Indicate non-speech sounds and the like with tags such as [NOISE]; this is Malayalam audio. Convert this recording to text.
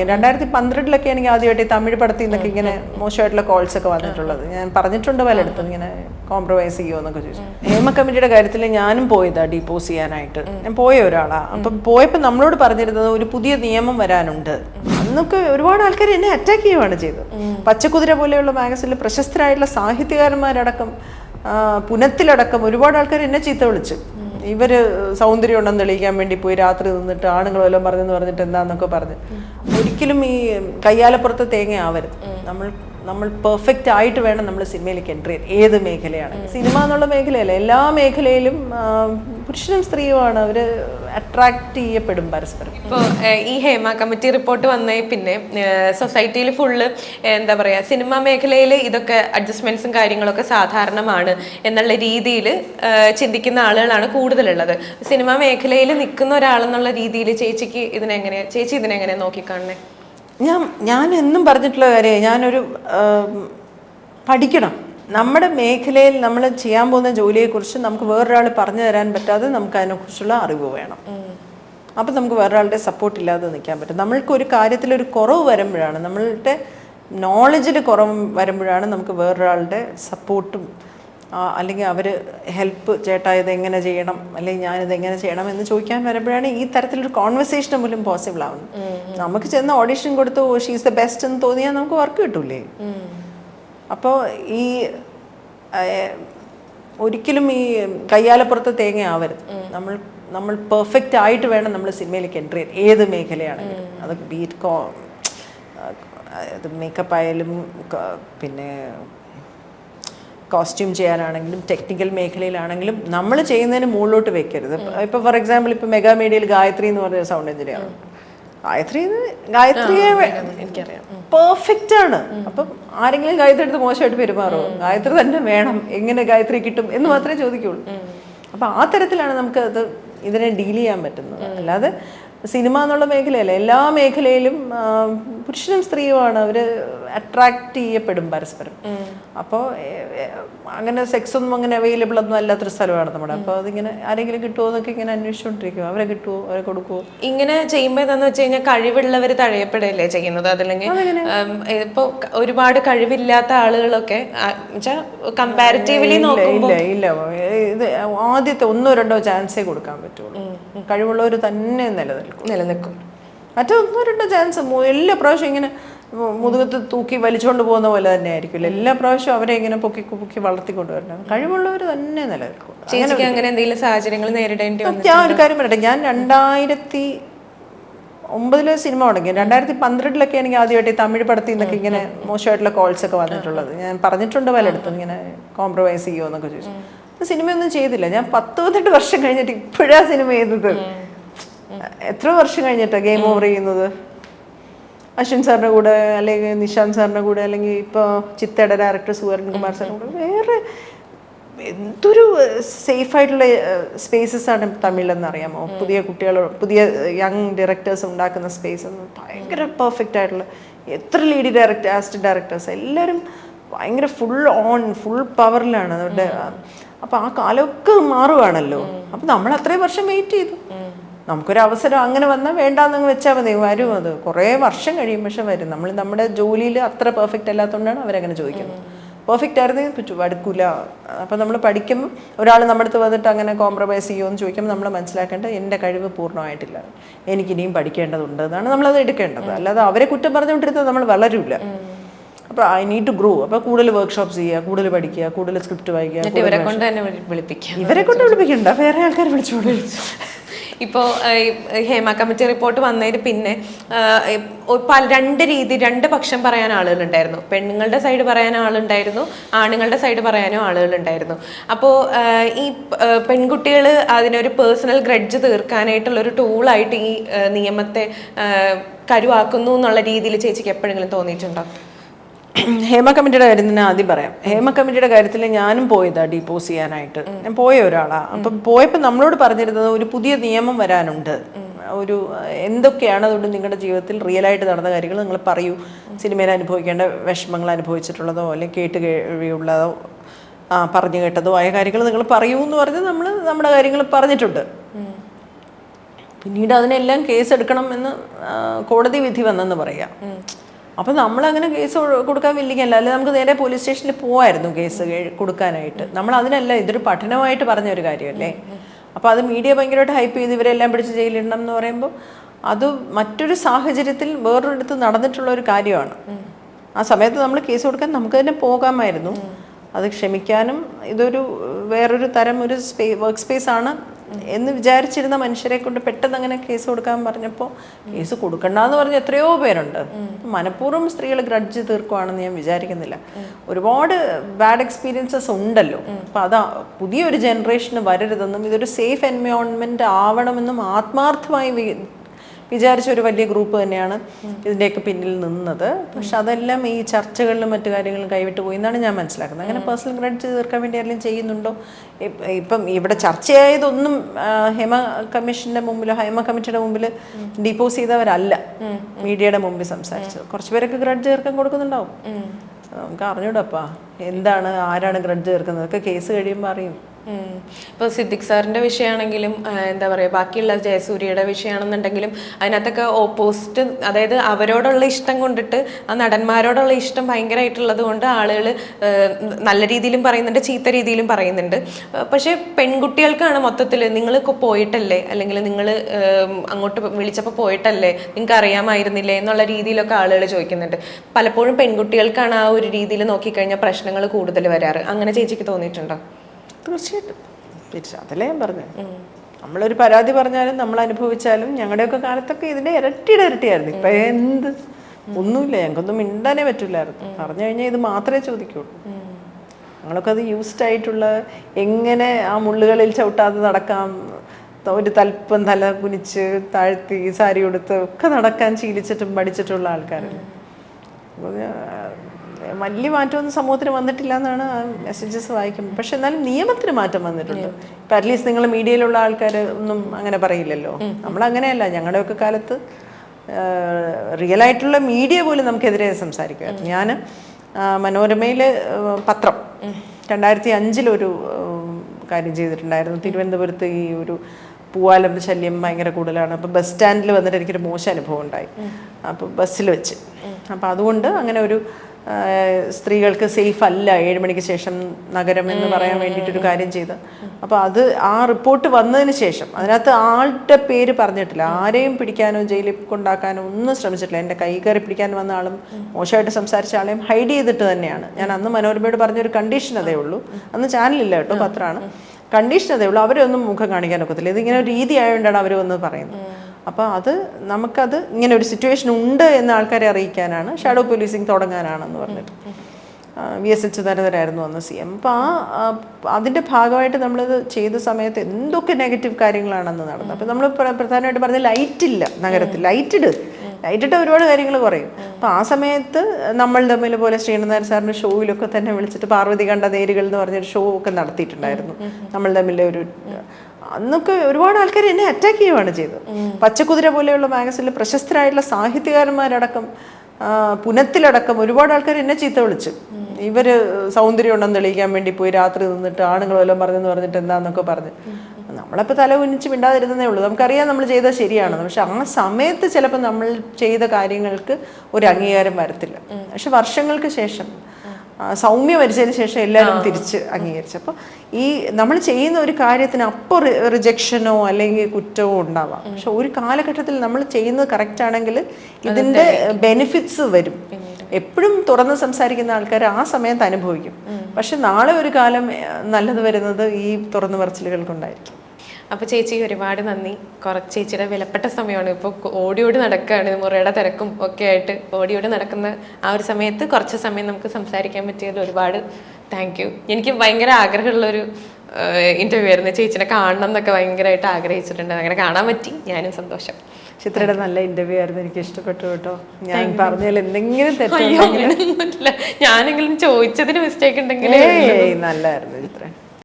രണ്ടായിരത്തി പന്ത്രണ്ടിലൊക്കെ എനിക്ക് ആദ്യമായിട്ട് തമിഴ് പടത്തിൽ നിന്നൊക്കെ ഇങ്ങനെ മോശമായിട്ടുള്ള കോൾസ് ഒക്കെ വന്നിട്ടുള്ളത്. ഞാൻ പറഞ്ഞിട്ടുണ്ട് പലയിടത്തും ഇങ്ങനെ കോംപ്രമൈസ് ചെയ്യുമോ എന്നൊക്കെ ചോദിച്ചു. ഹേമ കമ്മിറ്റിയുടെ കാര്യത്തിൽ ഞാനും പോയതാ ഡിപ്പോസ് ചെയ്യാനായിട്ട്. ഞാൻ പോയ ഒരാളാ. അപ്പം പോയപ്പോൾ നമ്മളോട് പറഞ്ഞിരുന്നത് ഒരു പുതിയ നിയമം വരാനുണ്ട്. അന്നൊക്കെ ഒരുപാട് ആൾക്കാർ എന്നെ അറ്റാക്ക് ചെയ്യുകയാണ് ചെയ്തത്. പച്ചക്കുതിര പോലെയുള്ള മാഗസിനിൽ പ്രശസ്തരായിട്ടുള്ള സാഹിത്യകാരന്മാരടക്കം പുനത്തിലടക്കം ഒരുപാട് ആൾക്കാർ എന്നെ ചീത്ത വിളിച്ചു. ഇവർ സൗന്ദര്യം ഉണ്ടെന്ന് തെളിയിക്കാൻ വേണ്ടി പോയി രാത്രി നിന്നിട്ട് ആണുങ്ങൾ വല്ലതും പറഞ്ഞെന്ന് പറഞ്ഞിട്ട് എന്താന്നൊക്കെ പറഞ്ഞ്. ഒരിക്കലും ഈ കയ്യാലപ്പുറത്തെ തേങ്ങ ആവരുത്. നമ്മൾ നമ്മൾ പെർഫെക്റ്റ് ആയിട്ട് വേണം നമ്മൾ സിനിമയിലേക്ക് എൻട്രി ചെയ്യാൻ. ഏത് മേഖലയാണ് സിനിമ എന്നുള്ള മേഖലയല്ല. എല്ലാ മേഖലയിലും പുരുഷനും സ്ത്രീയുമാണ് അവർ അട്രാക്ട് ചെയ്യപ്പെടും പരസ്പരം. ഇപ്പോൾ ഈ ഹേമ കമ്മിറ്റി റിപ്പോർട്ട് വന്നേ പിന്നെ സൊസൈറ്റിയിൽ ഫുള്ള് എന്താ പറയാ സിനിമാ മേഖലയിൽ ഇതൊക്കെ അഡ്ജസ്റ്റ്മെന്റ്സും കാര്യങ്ങളൊക്കെ സാധാരണമാണ് എന്നുള്ള രീതിയിൽ ചിന്തിക്കുന്ന ആളുകളാണ് കൂടുതലുള്ളത്. സിനിമാ മേഖലയിൽ നിൽക്കുന്ന ഒരാളെന്നുള്ള രീതിയിൽ ചേച്ചിക്ക് ഇതിനെങ്ങനെ ചേച്ചി ഇതിനെങ്ങനെ നോക്കിക്കാണണേ ഞാൻ ഞാൻ എന്നും പറഞ്ഞിട്ടുള്ള കാര്യം ഞാനൊരു പഠിക്കണം. നമ്മുടെ മേഖലയിൽ നമ്മൾ ചെയ്യാൻ പോകുന്ന ജോലിയെക്കുറിച്ച് നമുക്ക് വേറൊരാൾ പറഞ്ഞു തരാൻ പറ്റാതെ നമുക്ക് അതിനെക്കുറിച്ചുള്ള അറിവ് വേണം. അപ്പം നമുക്ക് വേറൊരാളുടെ സപ്പോർട്ട് ഇല്ലാതെ നിൽക്കാൻ പറ്റും. നമ്മൾക്ക് ഒരു കാര്യത്തിൽ ഒരു കുറവ് വരുമ്പോഴാണ് നമ്മളുടെ നോളജിൽ കുറവ് വരുമ്പോഴാണ് നമുക്ക് വേറൊരാളുടെ സപ്പോർട്ടും അല്ലെങ്കിൽ അവർ ഹെൽപ്പ് ചേട്ടാ ഇത് എങ്ങനെ ചെയ്യണം അല്ലെങ്കിൽ ഞാനിത് എങ്ങനെ ചെയ്യണം എന്ന് ചോദിക്കാൻ വരുമ്പോഴാണ് ഈ തരത്തിലൊരു കോൺവെർസേഷൻ പോലും പോസിബിൾ ആവുന്നത്. നമുക്ക് ചെന്ന് ഓഡിഷൻ കൊടുത്ത് ഷീസ് ദ ബെസ്റ്റ് എന്ന് തോന്നിയാൽ നമുക്ക് വർക്ക് കിട്ടൂലേ? അപ്പോൾ ഈ ഒരിക്കലും ഈ കയ്യാലപ്പുറത്ത് തേങ്ങ ആവരുത്. നമ്മൾ നമ്മൾ പെർഫെക്റ്റ് ആയിട്ട് വേണം നമ്മൾ സിനിമയിലേക്ക് എൻട്രി ചെയ്യാൻ. ഏത് മേഖലയാണെങ്കിലും. അത് ബീറ്റ് കോ അത് മേക്കപ്പ് ആയാലും പിന്നെ കോസ്റ്റ്യൂം ചെയ്യാനാണെങ്കിലും ടെക്നിക്കൽ മേഖലയിലാണെങ്കിലും നമ്മൾ ചെയ്യുന്നതിന് മുകളിലോട്ട് വെക്കരുത്. ഇപ്പം ഫോർ എക്സാമ്പിൾ ഇപ്പം മെഗാ മീഡിയയിൽ ഗായത്രി എന്ന് പറഞ്ഞ സൗണ്ട് എഞ്ചിനീയർ ഗായത്രി ഗായത്രിയെ എനിക്കറിയാം. പെർഫെക്റ്റ് ആണ്. അപ്പം ആരെങ്കിലും ഗായത്രി എടുത്ത് മോശമായിട്ട് പെരുമാറോ? ഗായത്രി തന്നെ വേണം. എങ്ങനെ ഗായത്രി കിട്ടും എന്ന് മാത്രമേ ചോദിക്കുള്ളൂ. അപ്പൊ ആ തരത്തിലാണ് നമുക്ക് അത് ഇതിനെ ഡീൽ ചെയ്യാൻ പറ്റുന്നത്. അല്ലാതെ സിനിമ എന്നുള്ള മേഖലയല്ല? എല്ലാ മേഖലയിലും പുരുഷനും സ്ത്രീയുമാണ് അവർ അട്രാക്ട് ചെയ്യപ്പെടും പരസ്പരം. അപ്പോൾ അങ്ങനെ സെക്സ് ഒന്നും അങ്ങനെ അവൈലബിൾ ഒന്നും അല്ലാത്തൊരു സ്ഥലമാണ് നമ്മുടെ. അപ്പോൾ അതിങ്ങനെ ആരെങ്കിലും കിട്ടുമോ എന്നൊക്കെ ഇങ്ങനെ അന്വേഷിച്ചുകൊണ്ടിരിക്കും അവരെ കിട്ടുമോ അവരെ കൊടുക്കുമോ ഇങ്ങനെ ചെയ്യുമ്പോൾ എന്താന്ന് വെച്ച് കഴിഞ്ഞാൽ കഴിവുള്ളവർ തഴയപ്പെടുകയല്ലേ ചെയ്യുന്നത്? അതല്ലെങ്കിൽ ഇപ്പോൾ ഒരുപാട് കഴിവില്ലാത്ത ആളുകളൊക്കെ കമ്പാരിറ്റീവ്ലി നോക്കുമ്പോൾ ഇല്ല ഇല്ല ഇത് ആദ്യത്തെ ഒന്നോ രണ്ടോ ചാൻസേ കൊടുക്കാൻ പറ്റുള്ളൂ. കഴിവുള്ളവർ തന്നെ നിലനിൽക്കും. നിലനിൽക്കും. മറ്റൊന്നും രണ്ട് രണ്ടോ ചാൻസ് എല്ലാ പ്രാവശ്യം ഇങ്ങനെ മുതുകത്ത് തൂക്കി വലിച്ചുകൊണ്ട് പോകുന്ന പോലെ തന്നെ ആയിരിക്കില്ല എല്ലാ പ്രാവശ്യവും അവരെ ഇങ്ങനെ പൊക്കി പൊക്കി വളർത്തിക്കൊണ്ട് വരണം. കഴിവുള്ളവർ തന്നെ നിലനിൽക്കും. അങ്ങനെ എന്തെങ്കിലും സാഹചര്യങ്ങൾ നേരിടേണ്ടി ഞാൻ ഒരു കാര്യം പറയട്ടെ. ഞാൻ രണ്ടായിരത്തി ഒമ്പതിലെ സിനിമ തുടങ്ങി. രണ്ടായിരത്തി പന്ത്രണ്ടിലൊക്കെ ആണെങ്കിൽ ആദ്യമായിട്ട് തമിഴ് പടത്തിൽ നിന്നൊക്കെ ഇങ്ങനെ മോശമായിട്ടുള്ള കോൾസ് ഒക്കെ വന്നിട്ടുള്ളത്. ഞാൻ പറഞ്ഞിട്ടുണ്ട് പലയിടത്തും ഇങ്ങനെ കോംപ്രമൈസ് ചെയ്യുമോ എന്നൊക്കെ ചോദിച്ചു. സിനിമയൊന്നും ചെയ്തില്ല. ഞാൻ പത്ത് പതിനെട്ട് വർഷം കഴിഞ്ഞിട്ട് ഇപ്പോഴാ സിനിമ ചെയ്തത്. എത്ര വർഷം കഴിഞ്ഞിട്ടാ ഗെയിം ഓവർ ചെയ്യുന്നത്? അശ്വിൻ സാറിന്റെ കൂടെ അല്ലെങ്കിൽ നിശാന്ത് സാറിന്റെ കൂടെ അല്ലെങ്കിൽ ഇപ്പോൾ ചിത്തയുടെ ഡയറക്ടർ സുവർൺ കുമാർ സാറിന്റെ കൂടെ? വേറെ എന്തൊരു സേഫ് ആയിട്ടുള്ള സ്പേസസ് ആണ് തമിഴിലെന്ന് അറിയാമോ പുതിയ കുട്ടികൾ പുതിയ യങ് ഡയറക്ടേഴ്സ് ഉണ്ടാക്കുന്ന സ്പേസ് ഭയങ്കര പെർഫെക്റ്റ് ആയിട്ടുള്ള എത്ര ലീഡ് ഡയറക്ടർ ആസ്റ്റ് ഡയറക്ടേഴ്സ് എല്ലാവരും ഭയങ്കര ഫുൾ ഓൺ ഫുൾ പവറിലാണ് അവരുടെ അപ്പോൾ ആ കാലമൊക്കെ മാറുകയാണല്ലോ അപ്പോൾ നമ്മൾ അത്രയും വർഷം വെയിറ്റ് ചെയ്തു. നമുക്കൊരു അവസരം അങ്ങനെ വന്നാൽ വേണ്ടാന്നങ്ങ് വെച്ചാൽ മതി. വരും അത്. കുറേ വർഷം കഴിയും പക്ഷെ വരും. നമ്മൾ നമ്മുടെ ജോലിയിൽ അത്ര പെർഫെക്റ്റ് അല്ലാത്തതുകൊണ്ടാണ് അവരങ്ങനെ ചോദിക്കുന്നത്. പെർഫെക്റ്റ് ആയിരുന്നെങ്കിൽ പറ്റൂ. അടുക്കൂല. അപ്പം നമ്മൾ പഠിക്കുമ്പോൾ ഒരാൾ നമ്മുടെ അടുത്ത് വന്നിട്ട് അങ്ങനെ കോംപ്രമൈസ് ചെയ്യുമെന്ന് ചോദിക്കുമ്പോൾ നമ്മൾ മനസ്സിലാക്കേണ്ടത് എന്റെ കഴിവ് പൂർണമായിട്ടില്ല. എനിക്കിനിയും പഠിക്കേണ്ടതുണ്ട് എന്നാണ് നമ്മളത് എടുക്കേണ്ടത്. അല്ലാതെ അവരെ കുറ്റം പറഞ്ഞുകൊണ്ടിരുന്നത് നമ്മൾ വളരില്ല അപ്പോൾ ഐ നീഡ് ടു ഗ്രോ അപ്പോൾ കൂടുതൽ വർക്ക്ഷോപ്സ് ചെയ്യുക കൂടുതൽ പഠിക്കുക കൂടുതൽ സ്ക്രിപ്റ്റ് വായിക്കുക ഇവരെ കൊണ്ട് വിളിപ്പിക്കണ്ട. വേറെ ആൾക്കാർ വിളിച്ചോളൂ. ഇപ്പോൾ ഹേമ കമ്മിറ്റി റിപ്പോർട്ട് വന്നതിന് പിന്നെ രണ്ട് രീതി രണ്ട് പക്ഷം പറയാൻ ആളുകളുണ്ടായിരുന്നു. പെണ്ണുങ്ങളുടെ സൈഡ് പറയാൻ ആളുണ്ടായിരുന്നു ആണുങ്ങളുടെ സൈഡ് പറയാനും ആളുകളുണ്ടായിരുന്നു. അപ്പോൾ ഈ പെൺകുട്ടികൾ അതിനൊരു പേഴ്സണൽ ഗ്രഡ്ജ് തീർക്കാനായിട്ടുള്ള ഒരു ടൂളായിട്ട് ഈ നിയമത്തെ കരുവാക്കുന്നു എന്നുള്ള രീതിയിൽ ചേച്ചിക്ക് എപ്പോഴെങ്കിലും തോന്നിയിട്ടുണ്ടോ? [CLEARS THROAT] ഹേമ കമ്മിറ്റിയുടെ കാര്യം തന്നെ ആദ്യം പറയാം. ഹേമ കമ്മിറ്റിയുടെ കാര്യത്തിൽ ഞാനും പോയതാ ഡിപ്പോസ് ചെയ്യാനായിട്ട്. ഞാൻ പോയ ഒരാളാ. അപ്പം പോയപ്പോൾ നമ്മളോട് പറഞ്ഞിരുന്നത് ഒരു പുതിയ നിയമം വരാനുണ്ട്. ഒരു എന്തൊക്കെയാണ് അതുകൊണ്ട് നിങ്ങളുടെ ജീവിതത്തിൽ റിയൽ ആയിട്ട് നടന്ന കാര്യങ്ങൾ നിങ്ങൾ പറയൂ. സിനിമയിൽ അനുഭവിക്കേണ്ട വിഷമങ്ങൾ അനുഭവിച്ചിട്ടുള്ളതോ അല്ലെങ്കിൽ കേട്ട് കേൾവിയുള്ളതോ ആ പറഞ്ഞു കേട്ടതോ ആയ കാര്യങ്ങൾ നിങ്ങൾ പറയൂ എന്ന് പറഞ്ഞ് നമ്മൾ നമ്മുടെ കാര്യങ്ങൾ പറഞ്ഞിട്ടുണ്ട്. പിന്നീട് അതിനെല്ലാം കേസ് എടുക്കണം എന്ന് കോടതി വിധി വന്നെന്ന് പറയാം. അപ്പം നമ്മളങ്ങനെ കേസ് കൊടുക്കാൻ വില്ലിക്കല്ല അല്ലെ നമുക്ക് നേരെ പോലീസ് സ്റ്റേഷനിൽ പോവായിരുന്നു കേസ് കൊടുക്കാനായിട്ട്. നമ്മൾ അതിനല്ല ഇതൊരു പഠനമായിട്ട് പറഞ്ഞ ഒരു കാര്യമല്ലേ? അപ്പോൾ അത് മീഡിയ ഭയങ്കരമായിട്ട് ഹൈപ്പ് ചെയ്ത് ഇവരെല്ലാം പിടിച്ച് ജയിലിടണം എന്ന് പറയുമ്പോൾ അത് മറ്റൊരു സാഹചര്യത്തിൽ വേറൊരിടത്ത് നടന്നിട്ടുള്ള ഒരു കാര്യമാണ്. ആ സമയത്ത് നമ്മൾ കേസ് കൊടുക്കാൻ നമുക്ക് തന്നെ പോകാമായിരുന്നു. അത് ക്ഷമിക്കാനും ഇതൊരു വേറൊരു തരം ഒരു സ്പേ വർക്ക് സ്പേസ് ആണ് എന്ന് വിചാരിച്ചിരുന്ന മനുഷ്യരെ കൊണ്ട് പെട്ടെന്ന് അങ്ങനെ കേസ് കൊടുക്കാൻ പറഞ്ഞപ്പോൾ കേസ് കൊടുക്കണ്ടെന്ന് പറഞ്ഞ എത്രയോ പേരുണ്ട്. മനഃപൂർവം സ്ത്രീകൾ ഗ്രഡ്ജ് തീർക്കുവാണെന്ന് ഞാൻ വിചാരിക്കുന്നില്ല. ഒരുപാട് ബാഡ് എക്സ്പീരിയൻസസ് ഉണ്ടല്ലോ. അപ്പം അതാ പുതിയൊരു ജനറേഷന് വരരുതെന്നും ഇതൊരു സേഫ് എൻവയോൺമെന്റ് ആവണമെന്നും ആത്മാർത്ഥമായി വിചാരിച്ച ഒരു വലിയ ഗ്രൂപ്പ് തന്നെയാണ് ഇതിന്റെയൊക്കെ പിന്നിൽ നിന്നത്. പക്ഷെ അതെല്ലാം ഈ ചർച്ചകളിലും മറ്റു കാര്യങ്ങളും കൈവിട്ട് പോയി എന്നാണ് ഞാൻ മനസ്സിലാക്കുന്നത്. അങ്ങനെ പേഴ്സണൽ ക്രെഡിറ്റ് തീർക്കാൻ വേണ്ടി ആരെങ്കിലും ചെയ്യുന്നുണ്ടോ? ഇപ്പ- ഇവിടെ ചർച്ചയായതൊന്നും ഹേമ കമ്മീഷന്റെ മുമ്പിൽ ഹേമ കമ്മിറ്റിയുടെ മുമ്പിൽ ഡിപ്പോസ് ചെയ്തവരല്ല. മീഡിയയുടെ മുമ്പിൽ സംസാരിച്ചത്. കുറച്ചുപേരൊക്കെ ക്രെഡിറ്റ് തീർക്കാൻ ചേർക്കാൻ കൊടുക്കുന്നുണ്ടാവും നമുക്ക് അറിഞ്ഞൂടപ്പാ. എന്താണ് ആരാണ് ക്രെഡിറ്റ് ചേർക്കുന്നത് ഒക്കെ കേസ് കഴിയുമ്പോൾ അറിയും. ഉം. ഇപ്പൊ സിദ്ദിഖ് സാറിന്റെ വിഷയമാണെങ്കിലും എന്താ പറയുക ബാക്കിയുള്ള ജയസൂര്യയുടെ വിഷയമാണെന്നുണ്ടെങ്കിലും അതിനകത്തൊക്കെ ഓപ്പോസിറ്റ് അതായത് അവരോടുള്ള ഇഷ്ടം കൊണ്ടിട്ട് ആ നടന്മാരോടുള്ള ഇഷ്ടം ഭയങ്കരമായിട്ടുള്ളത് കൊണ്ട് ആളുകൾ നല്ല രീതിയിലും പറയുന്നുണ്ട് ചീത്ത രീതിയിലും പറയുന്നുണ്ട്. പക്ഷേ പെൺകുട്ടികൾക്കാണ് മൊത്തത്തിൽ നിങ്ങൾ പോയിട്ടല്ലേ? അല്ലെങ്കിൽ നിങ്ങൾ അങ്ങോട്ട് വിളിച്ചപ്പോൾ പോയിട്ടല്ലേ? നിങ്ങൾക്ക് അറിയാമായിരുന്നില്ലേ? എന്നുള്ള രീതിയിലൊക്കെ ആളുകൾ ചോദിക്കുന്നുണ്ട്. പലപ്പോഴും പെൺകുട്ടികൾക്കാണ് ആ ഒരു രീതിയിൽ നോക്കിക്കഴിഞ്ഞാൽ പ്രശ്നങ്ങൾ കൂടുതൽ വരാറ്. അങ്ങനെ ചേച്ചിക്ക് തോന്നിയിട്ടുണ്ടോ? തീർച്ചയായിട്ടും. തിരിച്ച് അതല്ലേ ഞാൻ പറഞ്ഞത് നമ്മളൊരു പരാതി പറഞ്ഞാലും നമ്മൾ അനുഭവിച്ചാലും ഞങ്ങളുടെയൊക്കെ കാലത്തൊക്കെ ഇതിന്റെ ഇരട്ടിയുടെ ഇരട്ടിയായിരുന്നു. ഇപ്പൊ എന്ത്? ഒന്നുമില്ല ഞങ്ങൾക്കൊന്നും മിണ്ടാനേ പറ്റില്ലായിരുന്നു. പറഞ്ഞു കഴിഞ്ഞാൽ ഇത് മാത്രമേ ചോദിക്കുള്ളൂ. ഞങ്ങളൊക്കെ അത് യൂസ്ഡ് ആയിട്ടുള്ള എങ്ങനെ ആ മുള്ളുകളിൽ ചവിട്ടാതെ നടക്കാം ഒരു തൽപ്പം തല കുനിച്ച് താഴ്ത്തി സാരി ഉടുത്ത് ഒക്കെ നടക്കാൻ ശീലിച്ചിട്ടും പഠിച്ചിട്ടുള്ള ആൾക്കാരല്ലേ. വലിയ മാറ്റമൊന്നും സമൂഹത്തിന് വന്നിട്ടില്ല എന്നാണ് ആ മെസ്സേജസ് വായിക്കുമ്പോൾ പക്ഷെ എന്നാലും നിയമത്തിന് മാറ്റം വന്നിട്ടുണ്ട്. ഇപ്പം അറ്റ്ലീസ്റ്റ് നിങ്ങൾ മീഡിയയിലുള്ള ആൾക്കാർ ഒന്നും അങ്ങനെ പറയില്ലല്ലോ. നമ്മൾ അങ്ങനെയല്ല ഞങ്ങളുടെയൊക്കെ കാലത്ത് റിയൽ ആയിട്ടുള്ള മീഡിയ പോലും നമുക്കെതിരെ സംസാരിക്കുമായിരുന്നു ഞാൻ മനോരമയിൽ പത്രം രണ്ടായിരത്തി അഞ്ചിലൊരു കാര്യം ചെയ്തിട്ടുണ്ടായിരുന്നു. തിരുവനന്തപുരത്ത് ഈ ഒരു പൂവാലം ശല്യം ഭയങ്കര കൂടുതലാണ്. അപ്പോൾ ബസ് സ്റ്റാൻഡിൽ വന്നിട്ട് എനിക്കൊരു മോശം അനുഭവം ഉണ്ടായി. അപ്പോൾ ബസ്സിൽ വെച്ച്. അപ്പോൾ അതുകൊണ്ട് അങ്ങനെ ഒരു സ്ത്രീകൾക്ക് സേഫ് അല്ല ഏഴ് മണിക്ക് ശേഷം നഗരം എന്ന് പറയാൻ വേണ്ടിയിട്ടൊരു കാര്യം ചെയ്ത്. അപ്പോൾ അത് ആ റിപ്പോർട്ട് വന്നതിന് ശേഷം അതിനകത്ത് ആളുടെ പേര് പറഞ്ഞിട്ടില്ല. ആരെയും പിടിക്കാനോ ജയിലിൽ കൊണ്ടാക്കാനോ ഒന്നും ശ്രമിച്ചിട്ടില്ല. എന്റെ കൈ കയറി പിടിക്കാൻ വന്ന ആളും മോശമായിട്ട് സംസാരിച്ച ആളെയും ഹൈഡ് ചെയ്തിട്ട് തന്നെയാണ്. ഞാൻ അന്ന് മനോരമയോട് പറഞ്ഞൊരു കണ്ടീഷൻ അതേ ഉള്ളൂ. അന്ന് ചാനലില്ല കേട്ടോ പത്രമാണ്. കണ്ടീഷൻ അതേ ഉള്ളൂ. അവരെ ഒന്നും മുഖം കാണിക്കാൻ ഒക്കത്തില്ല. ഇതിങ്ങനെ ഒരു രീതി ആയതുകൊണ്ടാണ് അവർ വന്ന് പറയുന്നത്. അപ്പോൾ അത് നമുക്കത് ഇങ്ങനെ ഒരു സിറ്റുവേഷൻ ഉണ്ട് എന്ന ആൾക്കാരെ അറിയിക്കാനാണ്. ഷാഡോ പോലീസിങ് തുടങ്ങാനാണെന്ന് പറഞ്ഞിട്ട്. വി എസ് എച്ച് അച്യുതാനന്ദനായിരുന്നു അന്ന് സി എം അപ്പോൾ ആ ആ, അതിന്റെ ഭാഗമായിട്ട് നമ്മളിത് ചെയ്ത സമയത്ത് എന്തൊക്കെ നെഗറ്റീവ് കാര്യങ്ങളാണെന്ന് നടന്നത് അപ്പോൾ നമ്മൾ പ്രധാനമായിട്ട് പറഞ്ഞ ലൈറ്റ് ഇല്ല നഗരത്തിൽ. ലൈറ്റ് ഇട്. ലൈറ്റ് ഇട്ട ഒരുപാട് കാര്യങ്ങൾ കുറയും അപ്പോൾ ആ സമയത്ത് നമ്മൾ തമ്മിൽ പോലെ ശ്രീനാഥൻ സാറിന്റെ ഷോയിലൊക്കെ തന്നെ വിളിച്ചിട്ട് പാർവതി കണ്ട നേരുകൾ എന്ന് പറഞ്ഞൊരു ഷോ ഒക്കെ നടത്തിയിട്ടുണ്ടായിരുന്നു. നമ്മൾ തമ്മിൽ ഒരു അന്നൊക്കെ ഒരുപാട് ആൾക്കാർ എന്നെ അറ്റാക്ക് ചെയ്യുകയാണ് ചെയ്തത്. പച്ചക്കുതിര പോലെയുള്ള മാഗസിനിൽ പ്രശസ്തരായിട്ടുള്ള സാഹിത്യകാരന്മാരടക്കം പുനത്തിലടക്കം ഒരുപാട് ആൾക്കാർ എന്നെ ചീത്ത വിളിച്ചു. ഇവർ സൗന്ദര്യം ഉണ്ടെന്ന് തെളിയിക്കാൻ വേണ്ടി പോയി രാത്രി നിന്നിട്ട് ആണുങ്ങൾ വല്ലതും പറഞ്ഞെന്ന് പറഞ്ഞിട്ട് എന്താന്നൊക്കെ പറഞ്ഞ്. നമ്മളപ്പോൾ തല കുനിച്ച് മിണ്ടാതിരുന്നേ ഉള്ളൂ. നമുക്കറിയാം നമ്മൾ ചെയ്തത് ശരിയാണെന്ന് പക്ഷെ ആ സമയത്ത് ചിലപ്പോൾ നമ്മൾ ചെയ്ത കാര്യങ്ങൾക്ക് ഒരു അംഗീകാരം വരത്തില്ല. പക്ഷെ വർഷങ്ങൾക്ക് ശേഷം സൗമ്യ മരിച്ചതിന് ശേഷം എല്ലാവരും തിരിച്ച് അംഗീകരിച്ചു. അപ്പോൾ ഈ നമ്മൾ ചെയ്യുന്ന ഒരു കാര്യത്തിന് അപ്പോൾ റിജക്ഷനോ അല്ലെങ്കിൽ കുറ്റമോ ഉണ്ടാവാം. പക്ഷെ ഒരു കാലഘട്ടത്തിൽ നമ്മൾ ചെയ്യുന്നത് കറക്റ്റ് ആണെങ്കിൽ ഇതിന്റെ ബെനിഫിറ്റ്സ് വരും. എപ്പോഴും തുറന്ന് സംസാരിക്കുന്ന ആൾക്കാർ ആ സമയത്ത് അനുഭവിക്കും. പക്ഷെ നാളെ ഒരു കാലം നല്ലത് വരുന്നത് ഈ തുറന്നു പറച്ചിലുകൾക്കുണ്ടായിരിക്കും. അപ്പൊ ചേച്ചി ഒരുപാട് നന്ദി. കുറച്ച് ചേച്ചിയുടെ വിലപ്പെട്ട സമയമാണ്. ഇപ്പോൾ ഓടി ഓടി നടക്കുകയാണ് മുറയുടെ തിരക്കും ഒക്കെ ആയിട്ട് ഓടി ഓടി നടക്കുന്ന ആ ഒരു സമയത്ത് കുറച്ച് സമയം നമുക്ക് സംസാരിക്കാൻ പറ്റിയതിൽ ഒരുപാട് താങ്ക് യു എനിക്ക് ഭയങ്കര ആഗ്രഹമുള്ളൊരു ഇന്റർവ്യൂ ആയിരുന്നു. ചേച്ചിനെ കാണണം എന്നൊക്കെ ഭയങ്കരമായിട്ട് ആഗ്രഹിച്ചിട്ടുണ്ട്. അങ്ങനെ കാണാൻ പറ്റി. ഞാനും സന്തോഷം. ചിത്രയുടെ നല്ല ഇന്റർവ്യൂ ആയിരുന്നു. എനിക്ക് ഇഷ്ടപ്പെട്ടു കേട്ടോ. ഞാൻ പറഞ്ഞതിൽ എന്തെങ്കിലും തെറ്റോ ഞാനെങ്കിലും ചോദിച്ചതിന് മിസ്റ്റേക്ക് ഉണ്ടെങ്കിൽ നല്ലായിരുന്നു ചിത്ര.